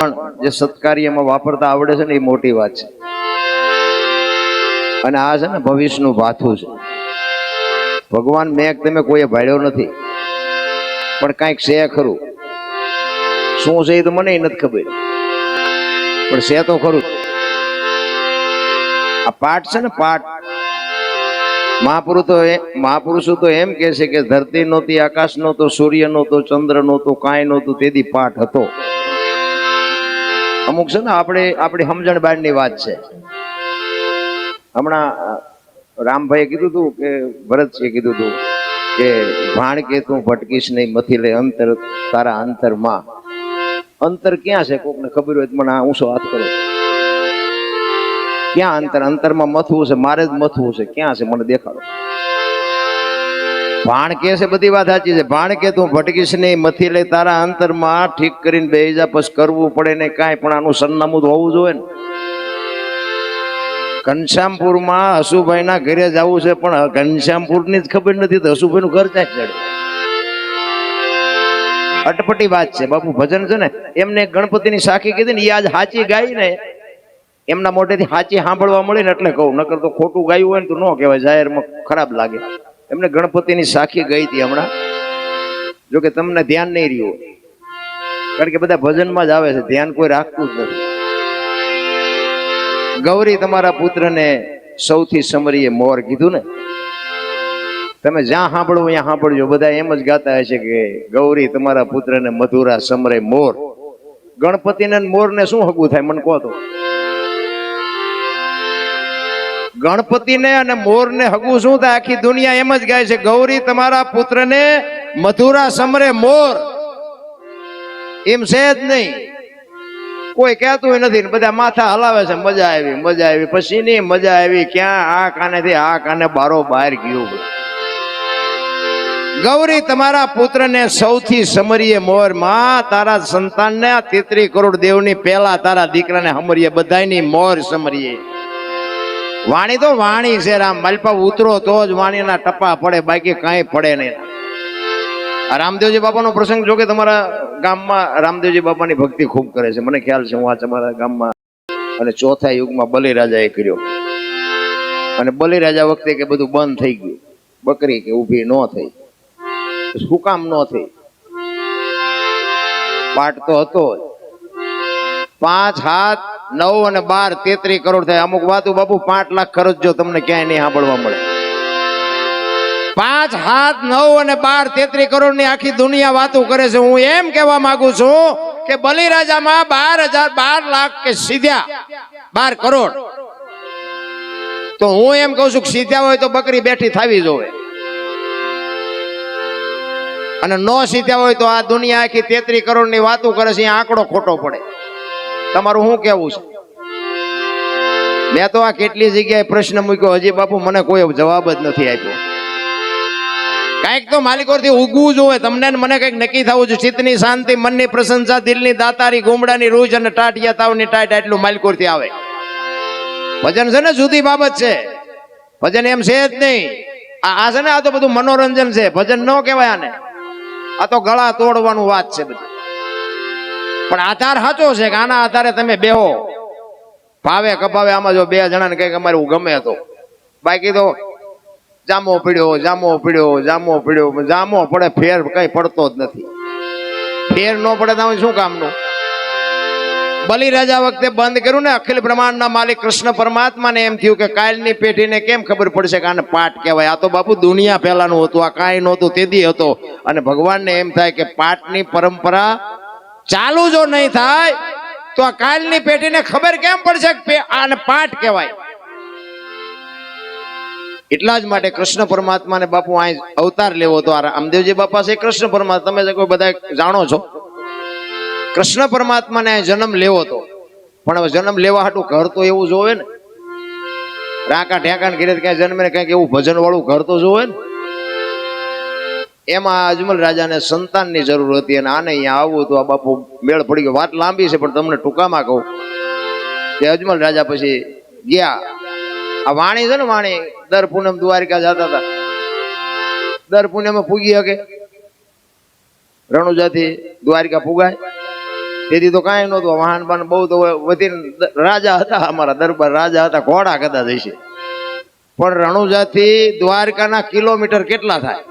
પણ જે સત્કાર્યમાં વાપરતા આવડે છે ને, એ મોટી વાત છે. અને આ છે ને, ભવિષ્યનું ભાથું છે. ભગવાન મેં તમે કોઈએ ભાડ્યો નથી. પણ કાંઈક છે ખરું. શું છે એ તો મને નથી ખબર. પણ છે તો ખરું. આ પાઠ છે ને, પાઠ. મહાપુરુષ મહાપુરુષો તો એમ કે છે કે ધરતી નહોતી આકાશ નહોતો સૂર્ય નહોતો ચંદ્ર નહોતો કાંઈ નહોતું તેથી પાઠ હતો. અમુક છે ને આપણે આપણી સમજણ બહારની વાત છે. હમણાં રામભાઈએ કીધું હતું કે ભરતસિંહે કીધું હતું કે, ભાણ કે તું, ભટકીશ નહીં, મથી લે અંતર, તારા અંતરમાં. અંતર ક્યાં છે? કોકને ખબર હોય મને આ ઊંચો હાથ કરો. ક્યાં અંતર? અંતરમાં મથવું છે? મારે જ મથવું છે. ક્યાં છે? મને દેખાડો. ભાણ કે છે, બધી વાત સાચી છે. ભાણ કે તું ભટકીશ નહીં, મથી લઈ તારા અંતરમાં ઠીક કરીને બે જા પછી કરવું પડે ને કાંઈ પણ આનું સરનામું હોવું જોઈએ ને. ઘનશ્યામપુરમાં હસુભાઈના ઘરે જવું છે, પણ ઘનશ્યામપુરની જ ખબર નથી તો હસુભાઈનું ઘર ક્યાં ચડે અટપટી વાત છે, બાપુ ભજન છે ને, એમને ગણપતિની સાખી કીધી ને એ આજ હાચી ગાઈ ને. એમના મોઢેથી સાચી સાંભળવા મળી ને એટલે કહું, નકર તો ખોટું ગાયું હોય ને તો ન કહેવાય, જાહેરમાં ખરાબ લાગે. એમને ગણપતિની સાખી ગઈ હતી હમણાં. જો તમને ધ્યાન નહીં રહ્યું. કારણ કે બધા ભજનમાં જ આવે છે, ધ્યાન કોઈ રાખતું જ નથી. ગૌરી તમારા પુત્રને સૌથી સમરીએ મોર કીધું ને? તમે જ્યાં સાંભળો, ત્યાં સાંભળજો. બધા એમ જ ગાતા હશે કે ગૌરી તમારા પુત્રને મધુરા સમરે મોર. ગણપતિને મોરને શું હગું થાય, મને કહો તો? ગણપતિને અને મોરને હગું શું થાય? આખી દુનિયા એમ જ ગાય છે, ગૌરી, તમારા પુત્રને મધુરા સમરે મોર. એમ છે જ નહીં. કોઈ કહેતું નથી બધા માથા હલાવે છે, મજા આવી મજા આવી. પછી ની મજા આવી, ક્યાં? આ કાનેથી આ કાને બારો બહાર ગયું. ગૌરી, તમારા પુત્રને સૌથી સમરીએ મોરમાં, તારા સંતાનને તેત્રી કરોડ દેવની પહેલા તારા દીકરાને સમરીએ બધાની મોર સમરીએ. વાણી તો વાણી છે રામ, માલપા ઉતરો તો જ વાણીના ટપા પડે, બાકી કાંઈ પડે નહીં. રામદેવજી બાપાનો પ્રસંગ જો કે તમારા ગામમાં રામદેવજી બાપાની ભક્તિ ખૂબ કરે છે. મને ખ્યાલ છે, હું આ તમારા ગામમાં અને ચોથા યુગમાં બલિરાજાએ કર્યો. અને બલિરાજા વખતે કે બધું બંધ થઈ ગયું. બકરી કે ઊભી ન થઈ. શું કામ ન થઈ? પાઠ તો હતો પાંચ હાથ નવ અને બાર તેત્રી કરોડ થાય. અમુક વાતું બાપુ પાંચ લાખ ખર્ચજો તમને ક્યાંય નહીં સાંભળવા મળે. પાંચ હાથ નવ અને બાર તેત્રી કરોડની આખી દુનિયા વાતો કરે છે. હું એમ કહેવા માંગુ છું કે બલિરાજામાં બાર હજાર બાર લાખ કે સીધ્યા બાર કરોડ. તો હું એમ કહું છું કે સીધ્યા હોય તો બકરી બેઠી થાવી જોવે. અને ન સીધ્યા હોય તો આ દુનિયા આખી તેત્રી કરોડની વાતો કરે છે. આંકડો ખોટો પડે. તમારું શું કેવું છે? મેં તો આ કેટલી જગ્યાએ પ્રશ્ન મૂક્યો, હજી બાપુ મને કોઈ જવાબ જ નથી આપ્યો. કાંઈક તો માલિકોથી ઉગવું જોવે તમને મને કંઈક નક્કી થવું જોઈએ. ચિત્તની શાંતિ, મનની પ્રશંસા, દિલની દાતારી, ગુમડાની રૂજ અને ટાટિયા તાવની ટાટ આટલું માલિકોરથી આવે. ભજન છે ને જુદી બાબત છે. ભજન એમ છે જ નહીં. આ છે ને આ તો બધું મનોરંજન છે. ભજન ન કહેવાય આને. આ તો ગળા તોડવાનું વાત છે બધી. પણ આધાર સાચો છે કે આના આધારે તમે બેહો. ભાવે કપાવે આમાં જો બે જણાને કંઈક અમારું ગમે તો. બાકી તો જામો પીડ્યો જામો પીડ્યો જામો પીડ્યો જામો પડે ફેર કઈ પડતો જ નથી. ફેર ન પડે તો શું કામનું? બલિરાજા વખતે બંધ કર્યું ને અખિલ બ્રહ્માંડના માલિક કૃષ્ણ પરમાત્માને એમ થયું કે કાલની પેઢીને કેમ ખબર પડશે કે આને પાઠ કહેવાય? આ તો બાપુ દુનિયા પહેલાનું હતું, આ કાંઈ નહોતું તેથી હતો. અને ભગવાનને એમ થાય કે પાઠની પરંપરા ચાલુ જો નહીં થાય, તો આ કાલની પેઢીને ખબર કેમ પડશે આને પાઠ કહેવાય? એટલા જ માટે કૃષ્ણ પરમાત્માને બાપુ અહીં અવતાર લેવો તો આ રામદેવજી બાપા છે. કૃષ્ણ પરમાત્મા, તમે કોઈ બધા જાણો છો? કૃષ્ણ પરમાત્માને જન્મ લેવો તો. પણ હવે જન્મ લેવા હાટું ઘર તો એવું જોવે ને. રાકા ઠેકાણ ઘેરે ક્યાંય જન્મે ને કંઈક એવું ભજન વાળું ઘર તો જોવે ને. એમાં અજમલ રાજાને સંતાનની જરૂર હતી અને આને અહીંયા આવવું તો આ બાપુ મેળ પડી ગયો. વાત લાંબી છે, પણ તમને ટૂંકામાં કહું કે અજમલ રાજા પછી ગયા. આ વાણી છે ને વાણી, દર પૂનમ દ્વારિકા જતા હતા. દર પૂનમે પૂગી શકે. રણુજાથી દ્વારિકા પુગાય. તેથી તો કાંઈ નહોતું. વાહન બાન બહુ તો વધીને રાજા હતા, અમારા દરબાર રાજા હતા. ઘોડા કદાચ હશે પણ રણુજાથી દ્વારકાના કિલોમીટર કેટલા થાય?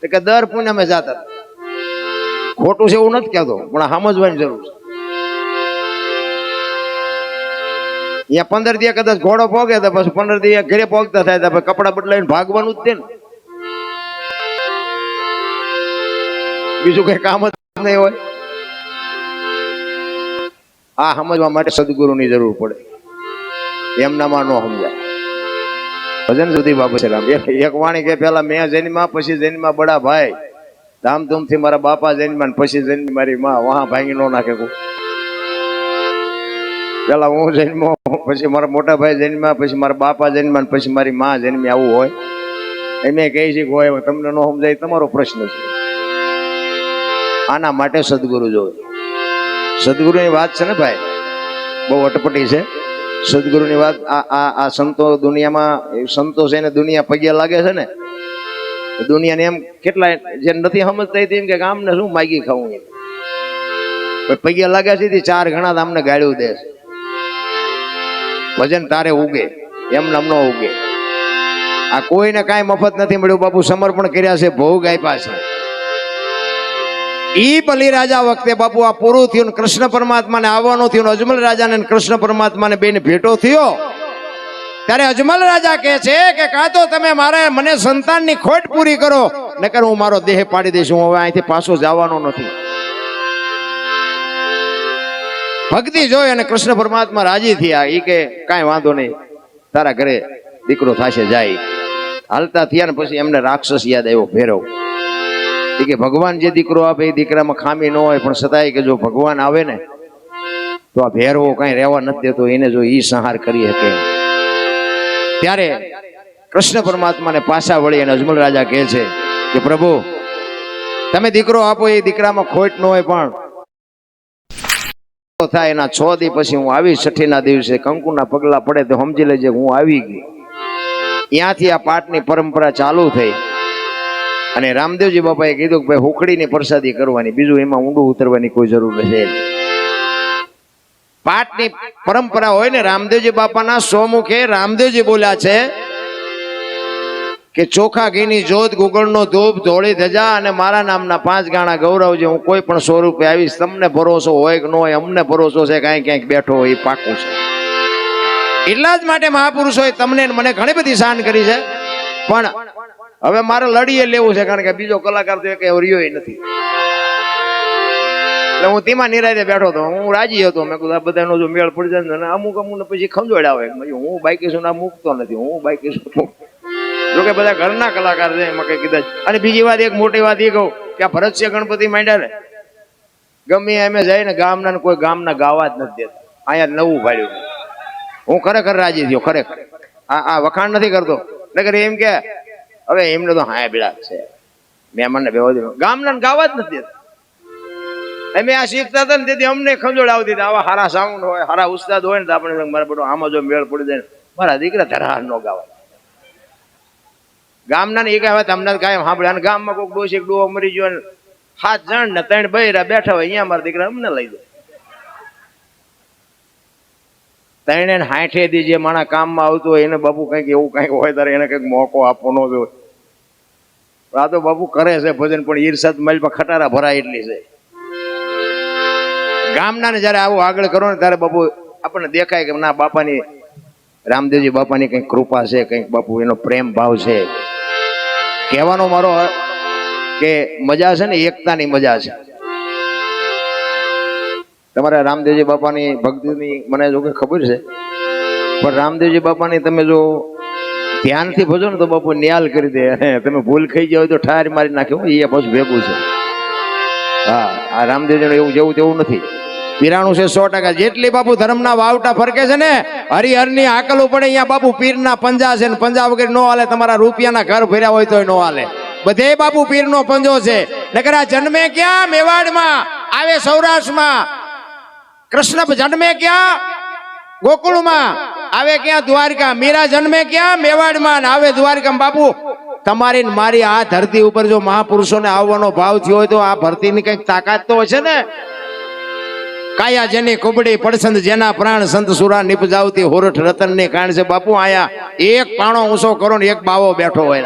તો કે દર પૂનમે જાતા. ખોટું છે એવું નથી કહેતો, પણ સમજવાની જરૂર છે. અહીંયા પંદર દિવસ કદાચ ઘોડો પોગે તો પછી પંદર દિવસ ઘરે પોગતા થાય, તો કપડા બદલાઈને ભાગવાનું જ છે ને. બીજું કઈ કામ જ નહીં હોય. આ સમજવા માટે સદગુરુની જરૂર પડે. એમનામાં ન સમજાય. ભજન સુધી બાપુ છે એક વાણી કે પેલા મેં જન્મા પછી જન્મા બડા ભાઈ. ધામધૂમથી મારા બાપા જન્મા પછી જન્મી મારી માં. વહા, ભાંગી નો નાખે પેલા હું જન્મો પછી મારા મોટા ભાઈ જન્મ્યા, પછી મારા બાપા જન્મ્યા પછી મારી માં જન્મી. આવું હોય. એમે કહે છે કે હોય તમને ન સમજાય તમારો પ્રશ્ન છે. આના માટે સદગુરુ જોવે. સદગુરુની વાત છે ને ભાઈ? બહુ અટપટી છે. સદગુરુની વાત, આ આ સંતો દુનિયામાં સંતો છે ને દુનિયા પગ્યા લાગે છે ને દુનિયાને એમ કેટલા જે નથી સમજતા એમ કે આમને શું માગી ખાવું એમ. લાગે લાગ્યા છે ચાર ઘણા તો અમને ગાળ્યું દે છે. ભજન તારે ઉગે, એમ નામ ન ઉગે. આ કોઈને કાંઈ મફત નથી મળ્યું, બાપુ સમર્પણ કર્યા છે, ભોગ આપ્યા છે. ઈ બલિરાજા વખતે બાપુ આ પૂરું થયું ને કૃષ્ણ પરમાત્માને આવવાનું થયું ને અજમલ રાજાને ને કૃષ્ણ પરમાત્માને બેને ભેટો થયો. ત્યારે અજમલ રાજા કહે છે કે કાં તો તમે મારે મને સંતાનની ખોટ પૂરી કરો, નકર હું મારો દેહ પાડી દઈશ, હું હવે અહીંથી પાછો જવાનો નથી. ભક્તિ જોઈ અને કૃષ્ણ પરમાત્મા રાજી થયા. એ કે કાંઈ વાંધો નહીં, તારા ઘરે દીકરો થાશે, જાય. હાલતા થયા ને પછી એમને રાક્ષસ યાદ આવ્યો, ભેરવ. કે ભગવાન જે દીકરો આપે એ દીકરામાં ખામી ન હોય, પણ છતાંય કે જો ભગવાન આવે ને, તો આ ભેરવો કઈ રહેવા નથી દેતો, એને જો ઈ સંહાર કરી શકે. ત્યારે કૃષ્ણ પરમાત્માને પાછા વળી અને અજમલ રાજા કહે છે કે, પ્રભુ, તમે દીકરો આપો, એ દીકરામાં ખોટ ન હોય પણ થાય એના છ દી પછી હું આવી છઠ્ઠીના દિવસે, કંકુના પગલા પડે તો સમજી લેજે હું આવી ગઈ. ત્યાંથી આ પાઠની પરંપરા ચાલુ થઈ. અને રામદેવજી બાપાએ કીધું કે ભાઈ હુકડીની પ્રસાદી કરવાની, બીજું એમાં ઊંડું ઉતરવાની કોઈ જરૂર નથી. પાઠની પરંપરા હોય ને, રામદેવજી બાપાના સોમુખે રામદેવજી બોલ્યા છે કે ચોખા ઘીની જોત ગુગળનો ધૂપ, ધોળી ધજા અને મારા નામના પાંચ ગાણા ગૌરવજી, હું કોઈ પણ સ્વરૂપે આવીશ, તમને ભરોસો હોય કે ન હોય, અમને ભરોસો છે કાંઈ ક્યાંક બેઠો હોય, એ પાકું છે. એટલા જ માટે મહાપુરુષોએ તમને મને ઘણી બધી શાન કરી છે. પણ હવે મારે લડીએ લેવું છે, કારણ કે બીજો કલાકાર તો એક રહ્યો નથી. એટલે હું તેમાં નિરાતે બેઠો હતો. હું રાજી હતો. મેં કીધું બધાનો જો મેળ પડી જાય અને અમુક અમુક પછી ખંજોડ હું બાઈકી ના મૂકતો નથી. હું બાઈકી જોકે બધા ઘરના કલાકાર છે, એમાં કઈ કીધા અને બીજી વાત, એક મોટી વાત એ કહું, કે આ ભરતસિંહ ગણપતિ માંડ્યા ને, ગમે એમે જાય ને, ગામના કોઈ ગામના ગાવા જ નથી દેતા. અહીંયા નવું ભાડ્યું હું ખરેખર રાજી થયો, ખરેખર. આ આ વખાણ નથી કરતો. નકર એમ કે હવે એમને તો હા બેડા છે. મહેમાનને બેવા દે ગામના ગાવા જ નથી અમે આ શીખતા હતા ને તેથી અમને ખંજોડ આવતી હતી. આવા હારા સાઉન્ડ હોય, હારા ઉસ્તાદ હોય ને તો આપણે મારા બધું આમાં જો મેળ પડી જાય મારા દીકરા ધરાહાર નો ગાવાય ગામના ને એ કહેવાય, તમને કાયમ સાંભળે અને ગામમાં કોઈક ડોસી ડોહો મરી ગયો ને. સાત જણ ને ત્રણ બૈરા બેઠા હોય, અહીંયા મારા દીકરા અમને લઈ દો ત્રણે હાઠે દી જે માણા કામમાં આવતું હોય, એને બાપુ કંઈક એવું કંઈક હોય ત્યારે એને કંઈક મોકો આપવો ન જોઈએ. આ તો બાપુ કરે છે ભજન, પણ ઈર્ષદ મલમાં ખટારા ભરાય એટલી છે. ગામના ને જયારે આવું આગળ કરો ને ત્યારે બાપુ આપણને દેખાય કે ના, બાપાની, રામદેવજી બાપાની કંઈક કૃપા છે, કંઈક બાપુ એનો પ્રેમ ભાવ છે. કહેવાનો મારો કે મજા છે ને એકતાની મજા છે. તમારા રામદેવજી બાપાની ભક્તિની મને જો કે ખબર છે, પણ રામદેવજી બાપાની તમે જો ધ્યાનથી ભજો ને તો બાપુ નિયાલ કરી દે. તમે ભૂલ ખાઈ જાઓ તો ઠાર મારી નાખ્યો એ પાછું ભેગું છે. હા, આ રામદેવજી એવું જેવું તેવું નથી. પીરાણું છે સો ટકા. જેટલી બાપુ ધર્મના વાવટા ફરકે છે ને, હરિહરની આકલ પડે અહીંયા બાપુ પીરના પંજા છે ને, પંજા વગર નો હાલે, તમારા રૂપિયાના ઘર ફેર્યા હોય તોય નો હાલે. બધે બાપુ પીરનો પંજો છે. નકર જન્મે ક્યાં? મેવાડમાં. આવે સૌરાષ્ટ્રમાં. કૃષ્ણ જન્મે ક્યાં? ગોકુળમાં. આવે ક્યાં? દ્વારકા. મીરા જન્મે ક્યાં? મેવાડમાં. આવે દ્વારકામાં બાપુ, તમારી મારી આ ધરતી ઉપર જો મહાપુરુષોને આવવાનો ભાવ થયો હોય તો આ ભરતીની કંઈક તાકાત તો હશે ને? કાયા જેની કુબડી પડસંદ જેના પ્રાણ સંત સુરા નિપજાવતી હોરઠ રતન ને કાણ છે. બાપુ, આયા એક પાણો ઊંચો કરો ને એક બાવો બેઠો હોય